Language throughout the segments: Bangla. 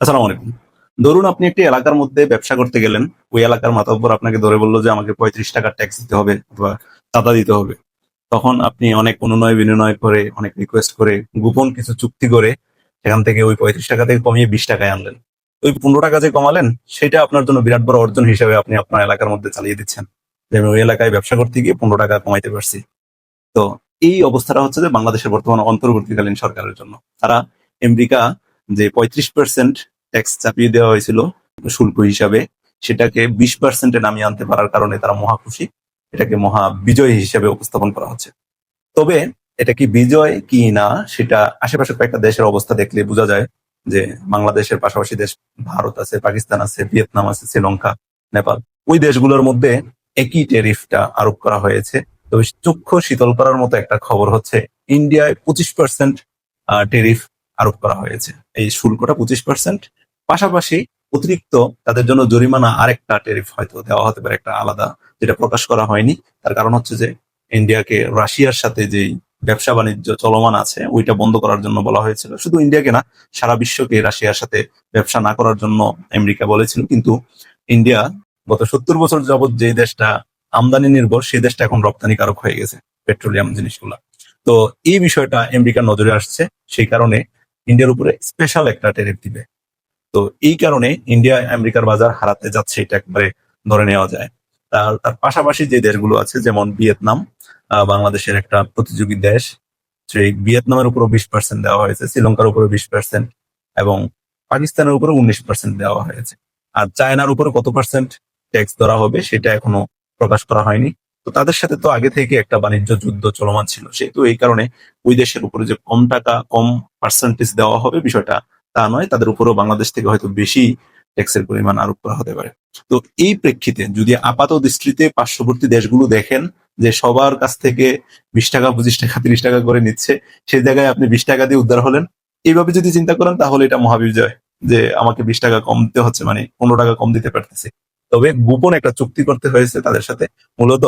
আসসালামু আলাইকুম। ধরুন আপনি একটি এলাকার মধ্যে ব্যবসা করতে গেলেন, ওই এলাকার মাতাব্বর আপনাকে ধরে বলল যে আমাকে পঁয়ত্রিশ টাকার ট্যাক্স দিতে হবে অথবা চাঁদা দিতে হবে। তখন আপনি অনেক অনুনয় বিনিময় করে, অনেক রিকোয়েস্ট করে, গোপন কিছু চুক্তি করে সেখান থেকে ওই পঁয়ত্রিশ টাকা থেকে কমিয়ে বিশ টাকায় আনলেন। ওই পনেরো টাকা যে কমালেন, সেটা আপনার জন্য বিরাট বড় অর্জন হিসেবে আপনি আপনার এলাকার মধ্যে চালিয়ে দিচ্ছেন। যে আমি ওই এলাকায় ব্যবসা করতে গিয়ে পনেরো টাকা কমাইতে পারছি। তো এই অবস্থাটা হচ্ছে যে বাংলাদেশের বর্তমান অন্তর্বর্তীকালীন সরকারের জন্য। তারা আমেরিকা যে পঁয়ত্রিশ পার্সেন্ট ট্যাক্স চাপিয়ে দেওয়া হয়েছিল শুল্ক হিসাবে, সেটাকে বিশ পার্সেন্টে নামিয়ে আনতে পারার কারণে তারা মহা খুশি। এটাকে মহা বিজয় হিসেবে উপস্থাপন করা হচ্ছে। তবে এটা কি বিজয় কি না, সেটা আশেপাশে কয়েকটা দেশের অবস্থা দেখলে বোঝা যায় যে বাংলাদেশের পাশাপাশি দেশ ভারত আছে, পাকিস্তান আছে, ভিয়েতনাম আছে, শ্রীলঙ্কা, নেপাল। ওই দেশগুলোর মধ্যে একই টেরিফটা আরোপ করা হয়েছে। তবে চক্ষু শীতল করার মতো একটা খবর হচ্ছে, ইন্ডিয়ায় পঁচিশ পার্সেন্ট টেরিফ আরোপ করা হয়েছে। এই শুল্কটা পঁচিশ পার্সেন্ট পাশাপাশি অতিরিক্ত তাদের জন্য জরিমানা আরেকটা ট্যারিফ হয়তো দেওয়া হতে পারে, একটা আলাদা, যেটা প্রকাশ করা হয়নি। তার কারণ হচ্ছে যে ইন্ডিয়াকে রাশিয়ার সাথে যেই ব্যবসা বাণিজ্য চলমান আছে, ওইটা বন্ধ করার জন্য বলা হয়েছিল। শুধু ইন্ডিয়াকে না, সারা বিশ্বকে রাশিয়ার সাথে ব্যবসা না করার জন্য আমেরিকা বলেছিল। কিন্তু ইন্ডিয়া গত সত্তর বছর যাবৎ যে দেশটা আমদানি নির্ভর, সেই দেশটা এখন রপ্তানিকারক হয়ে গেছে, পেট্রোলিয়াম জিনিসগুলা। তো এই বিষয়টা আমেরিকার নজরে আসছে। সেই কারণে ইন্ডিয়ার উপরে স্পেশাল একটা ট্যারিফ দিবে। তো এই কারণে ইন্ডিয়া আমেরিকার বাজার হারাতে যাচ্ছে, এটা একবারে ধরে নেওয়া যায়। তার তার পাশাপাশি যে দেশগুলো আছে, যেমন ভিয়েতনাম বাংলাদেশের একটা প্রতিযোগী দেশ, সেই ভিয়েতনামের উপরও বিশ পার্সেন্ট দেওয়া হয়েছে, শ্রীলঙ্কার উপরে বিশ পার্সেন্ট এবং পাকিস্তানের উপরে উনিশ পার্সেন্ট দেওয়া হয়েছে। আর চায়নার উপরে কত পার্সেন্ট ট্যাক্স ধরা হবে, সেটা এখনও প্রকাশ করা হয়নি। তো তাদের সাথে তো আগে থেকে একটা বাণিজ্য যুদ্ধ চলমান ছিল, সেহেতু এই কারণে ওই দেশের উপরে যে কম টাকা, কম পার্সেন্টেজ দেওয়া হবে বিষয়টা তা নয়, তাদের উপরও বাংলাদেশ থেকে হয়তো বেশি ট্যাক্সের পরিমাণ আরোপ করা হতে পারে। তো এই প্রেক্ষিতে যদি আপাত দৃষ্টিতে পার্শ্ববর্তী দেশগুলো দেখেন যে সবার কাছ থেকে বিশ টাকা, পঁচিশ টাকা, তিরিশ টাকা করে নিচ্ছে সেই জায়গায় আপনি বিশ টাকা দিয়ে উদ্ধার হলেন। এইভাবে যদি চিন্তা করেন, তাহলে এটা মহাবিজয় যে আমাকে বিশ টাকা কম দিতে হচ্ছে মানে পনেরো টাকা কম দিতে পারতেছে। তবে গোপন একটা চুক্তি করতে হয়েছে তাদের সাথে। মূলত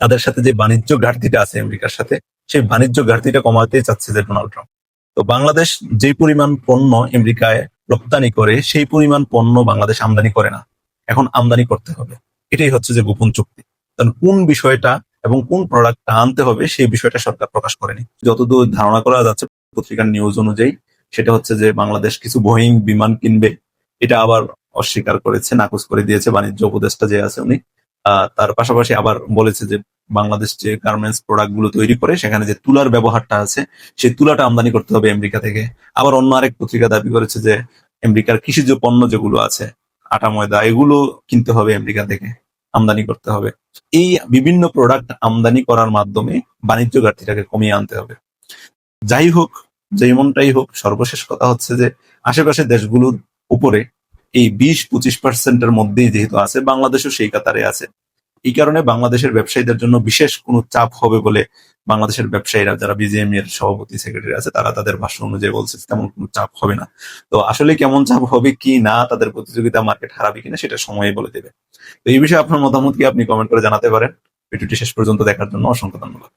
তাদের সাথে যে বাণিজ্য ঘাটতিটা আছে আমেরিকার সাথে, সেই বাণিজ্য ঘাটতিটা কমাতে চাচ্ছে যে ডোনাল্ড ট্রাম্প। তো বাংলাদেশ যে পরিমাণ পণ্য আমেরিকায় রপ্তানি করে, সেই পরিমাণ পণ্য বাংলাদেশ আমদানি করে না। এখন আমদানি করতে হবে। এটাই হচ্ছে যে গোপন চুক্তি। কারণ কোন বিষয়টা এবং কোন প্রোডাক্টটা আনতে হবে, সেই বিষয়টা সরকার প্রকাশ করেনি। যতদূর ধারণা করা যাচ্ছে, পত্রিকার নিউজ অনুযায়ী, সেটা হচ্ছে যে বাংলাদেশ কিছু বোয়িং বিমান কিনবে। এটা আবার অস্বীকার করেছে, নাকচ করে দিয়েছে। বাণিজ্য উপদেষ্টা যে আছে উনি তার পাশাপাশি আবার বলেছে যে বাংলাদেশ যে গার্মেন্টস প্রোডাক্টগুলো তৈরি করে, সেখানে যে তুলার ব্যবহারটা আছে, সেই তুলাটা আমদানি করতে হবে আমেরিকা থেকে। আবার অন্য আরেক পত্রিকা দাবি করেছে যে, আমেরিকার কৃষিজ পণ্য যেগুলো আছে, আটা, ময়দা, এগুলো কিনতে হবে আমেরিকা থেকে, আমদানি করতে হবে। এই বিভিন্ন প্রোডাক্ট আমদানি করার মাধ্যমে বাণিজ্য ঘাটতিটাকে কমিয়ে আনতে হবে। যাই হোক যেমনটাই হোক, সর্বশেষ কথা হচ্ছে যে আশেপাশের দেশগুলোর উপরে এই বিশ পঁচিশ পার্সেন্টের মধ্যেই যেহেতু আছে, বাংলাদেশও সেই কাতারে আছে। এই কারণে বাংলাদেশের ব্যবসায়ীদের জন্য বিশেষ কোনো চাপ হবে বলে বাংলাদেশের ব্যবসায়ীরা, যারা বিজিএম এর সভাপতি সেক্রেটারি আছে, তারা তাদের ভাষণ অনুযায়ী বলছে তেমন কোনো চাপ হবে না। তো আসলে কেমন চাপ হবে কি না, তাদের প্রতিযোগিতা মার্কেট হারাবে কিনা সেটা সময় বলে দেবে। তো এই বিষয়ে আপনার মতামত কি আপনি কমেন্ট করে জানাতে পারেন। ভিডিওটি শেষ পর্যন্ত দেখার জন্য অসংখ্য ধন্যবাদ।